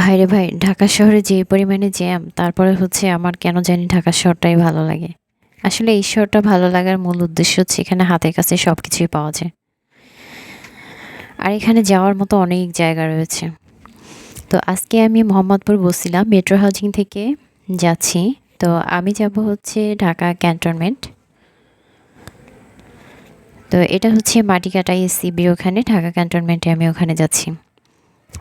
ভাইরে ভাই, ঢাকা শহরে যে পরিমাণে জ্যাম তারপরে হচ্ছে আমার কেন জানি ঢাকা শহরটাই ভালো লাগে। আসলে এই শহরটা ভালো লাগার মূল উদ্দেশ্য হচ্ছে এখানে হাতের কাছে সব কিছুই পাওয়া যায়। আর এখানে যাওয়ার মতো অনেক জায়গা রয়েছে। তো আজকে আমি মোহাম্মদপুর বসছিলাম মেট্রো হাউজিং থেকে যাচ্ছি। তো আমি যাব হচ্ছে ঢাকা ক্যান্টনমেন্ট তো এটা হচ্ছে মাটিকাটা এসিবির ওখানে, ঢাকা ক্যান্টনমেন্টে আমি ওখানে যাচ্ছি।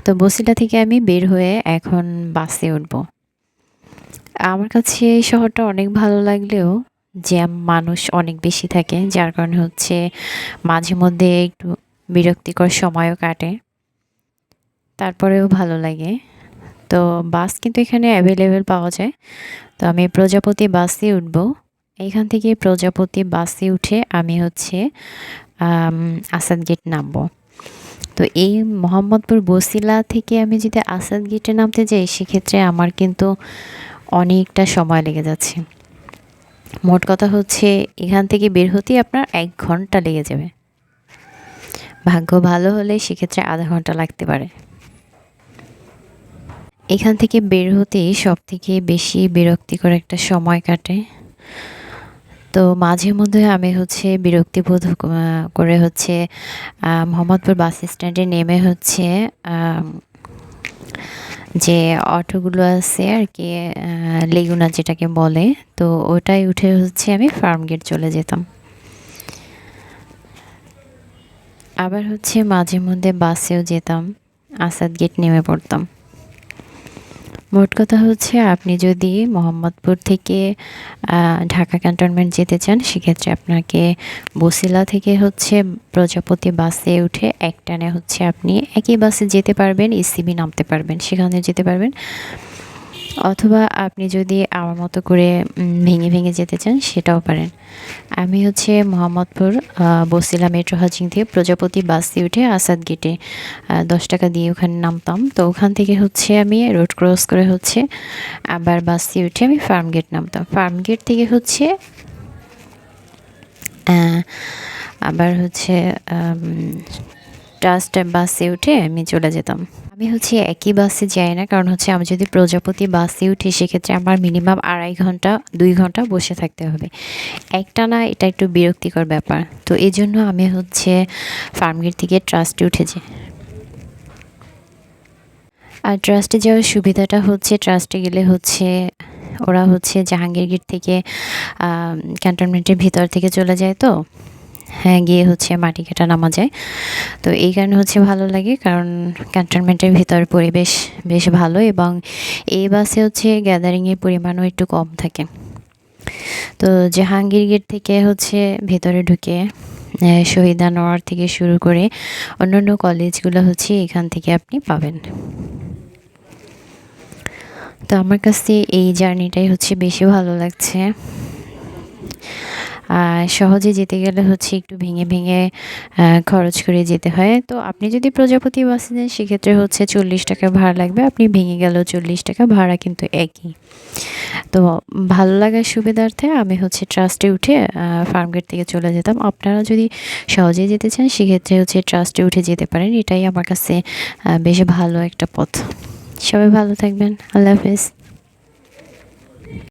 তো বসিলা থেকে আমি বের হয়ে এখন বাসে উঠব। আমার কাছে এই শহরটা অনেক ভালো লাগলেও জ্যাম মানুষ অনেক বেশি থাকে, যার কারণে হচ্ছে মাঝে মধ্যে একটু বিরক্তিকর সময়ও কাটে। তারপরেও ভালো লাগে। তো বাস কিন্তু এখানে অ্যাভেলেবেল পাওয়া যায়। তো আমি প্রজাপতি বাসে উঠব। এইখান থেকে প্রজাপতি বাসে উঠে আমি হচ্ছে আসাদ গেট নামবো। তো এই মোহাম্মদপুর বসিলা থেকে আমি যদি আসাদ গেটে নামতে যাই, সেক্ষেত্রে আমার কিন্তু অনেকটা সময় লেগে যাচ্ছে। মোট কথা হচ্ছে, এখান থেকে বের হতেই আপনার এক ঘণ্টা লেগে যাবে। ভাগ্য ভালো হলে সেক্ষেত্রে আধা ঘণ্টা লাগতে পারে। এখান থেকে বের হতেই সব থেকে বেশি বিরক্তিকর একটা সময় কাটে। তো মাঝে মধ্যে আমি হচ্ছে বিরক্তিবোধ করে হচ্ছে মোহাম্মদপুর বাস স্ট্যান্ডে নেমে হচ্ছে যে অটোগুলো আছে আর কি লেগুনা যেটাকে বলে, তো ওটাই উঠে হচ্ছে আমি ফার্ম গেট চলে যেতাম। আবার হচ্ছে মাঝে মধ্যে বাসেও যেতাম, আসাদ গেট নেমে পড়তাম। মোট কথা হচ্ছে আপনি যদি মোহাম্মদপুর থেকে ঢাকা ক্যান্টনমেন্ট যেতে চান, সেক্ষেত্রে আপনাকে বসিলা থেকে হচ্ছে প্রজাপতি বাসে উঠে একটানে হচ্ছে আপনি একই বাসে যেতে পারবেন ইসিবি নামতে পারবেন, সেখানে যেতে পারবেন। অথবা আপনি যদি আমার মতো করে ভেঙে ভেঙে যেতে চান, সেটাও পারেন। আমি হচ্ছে মোহাম্মদপুর বসিলা মেট্রো হাজিং থেকে প্রজাপতি বাস দিয়ে উঠে আসাদ গেটে দশ টাকা দিয়ে ওখানে নামতাম। তো ওখান থেকে হচ্ছে আমি রোড ক্রস করে হচ্ছে আবার বাস দিয়ে উঠে আমি ফার্ম গেট নামতাম। ফার্ম গেট থেকে হচ্ছে আবার হচ্ছে ট্রাস্ট বাসে উঠে আমি চলে যেতাম। আমি হচ্ছে একই বাসে যাই না, কারণ হচ্ছে আমি যদি প্রজাপতি বাসে উঠি, সেক্ষেত্রে আমার মিনিমাম আড়াই ঘণ্টা, দুই ঘণ্টা বসে থাকতে হবে। একটা না, এটা একটু বিরক্তিকর ব্যাপার। তো এই জন্য আমি হচ্ছে ফার্মগেট থেকে ট্রাস্টে উঠে যাই আর ট্রাস্টে যাওয়ার সুবিধাটা হচ্ছে ট্রাস্টে গেলে হচ্ছে ওরা হচ্ছে জাহাঙ্গীর গেট থেকে ক্যান্টনমেন্টের ভিতর থেকে চলে যায় তো। গিয়ে হচ্ছে মাটি কাটা নামা যায়। তো এই কারণে হচ্ছে ভালো লাগে, কারণ ক্যান্টনমেন্টের ভিতর পরিবেশ বেশ ভালো এবং এই বাসে হচ্ছে গ্যাদারিংয়ের পরিমাণও একটু কম থাকে। তো জাহাঙ্গীর গেট থেকে হচ্ছে ভেতরে ঢুকে শহীদা নওয়ার থেকে শুরু করে অন্যান্য কলেজগুলো হচ্ছে এখান থেকে আপনি পাবেন। তো আমার কাছে এই জার্নিটাই হচ্ছে বেশি ভালো লাগছে। সহজে যেতে গেলে হচ্ছে একটু ভেঙে ভেঙে খরচ করে যেতে হয়। তো আপনি যদি প্রজাপতি বাসে যান সেক্ষেত্রে হচ্ছে চল্লিশ টাকা ভাড়া লাগবে। আপনি ভেঙে গেলেও চল্লিশ টাকা ভাড়া কিন্তু একই। তো ভালো লাগার সুবিধার্থে আমি হচ্ছে ট্রাস্টে উঠে ফার্মগেট থেকে চলে যেতাম। আপনারা যদি সহজে যেতে চান, সেক্ষেত্রে হচ্ছে ট্রাস্টে উঠে যেতে পারেন। এটাই আমার কাছে বেশ ভালো একটা পথ। সবাই ভালো থাকবেন। আল্লাহ হাফেজ।